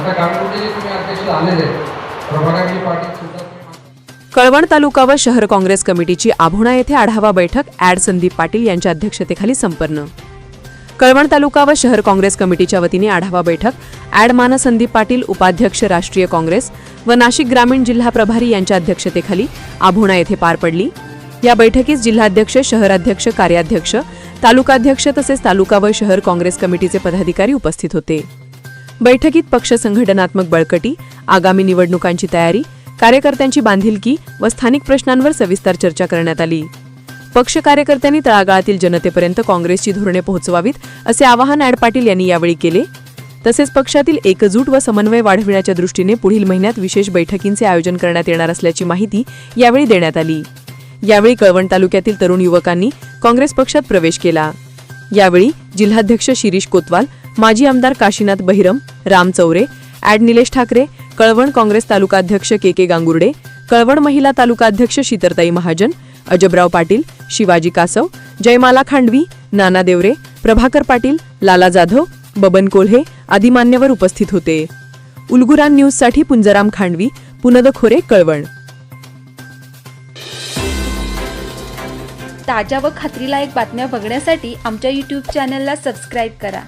आता गांगुर्डेचे तुम्ही अध्यक्ष झालेले आहेत प्रभागाची पाटील सुद्धा कळवण तालुका व शहर काँग्रेस कमिटीची आभोणा येथे आढावा बैठक ॲड संदीप पाटील यांच्या अध्यक्षतेखाली संपन्न. कळवण तालुका व शहर काँग्रेस कमिटीच्या वतीने आढावा बैठक ॲड मान संदीप पाटील उपाध्यक्ष राष्ट्रीय काँग्रेस व नाशिक ग्रामीण जिल्हा प्रभारी यांच्या अध्यक्षतेखाली आभोणा येथे पार पडली. या बैठकीस जिल्हाध्यक्ष शहराध्यक्ष कार्याध्यक्ष तालुकाध्यक्ष तसेच तालुका व शहर काँग्रेस कमिटीचे पदाधिकारी उपस्थित होते. बैठकीत पक्ष संघटनात्मक बळकटी आगामी निवडणुकांची तयारी कार्यकर्त्यांची बांधिलकी व स्थानिक प्रश्नांवर सविस्तर चर्चा करण्यात आली. पक्ष कार्यकर्त्यांनी तळागाळातील जनतेपर्यंत काँग्रेसची धोरणे पोहोचवावीत असे आवाहन ॲड पाटील यांनी यावेळी केले. तसेच पक्षातील एकजूट व समन्वय वाढविण्याच्या दृष्टीने पुढील महिन्यात विशेष बैठकींचे आयोजन करण्यात येणार असल्याची माहिती यावेळी देण्यात आली. यावेळी कळवण तालुक्यातील तरुण युवकांनी काँग्रेस पक्षात प्रवेश केला. यावेळी जिल्हाध्यक्ष शिरीष कोतवाल माजी आमदार काशीनाथ बहिरम राम चौरे ॲड निलेश ठाकरे कळवण काँग्रेस तालुकाध्यक्ष के के गांगुर्डे कळवण महिला तालुकाध्यक्ष शीतरताई महाजन अजबराव पाटील शिवाजी कासव जयमाला खांडवी नाना देवरे प्रभाकर पाटील लाला जाधव बबन कोल्हे आदी मान्यवर उपस्थित होते. उलगुरान न्यूजसाठी पुंजराम खांडवी पुनद खोरे कळवण. ताज्या व खात्रीलायक बातम्या बघण्यासाठी आमच्या यूट्यूब चॅनलला सबस्क्राईब करा.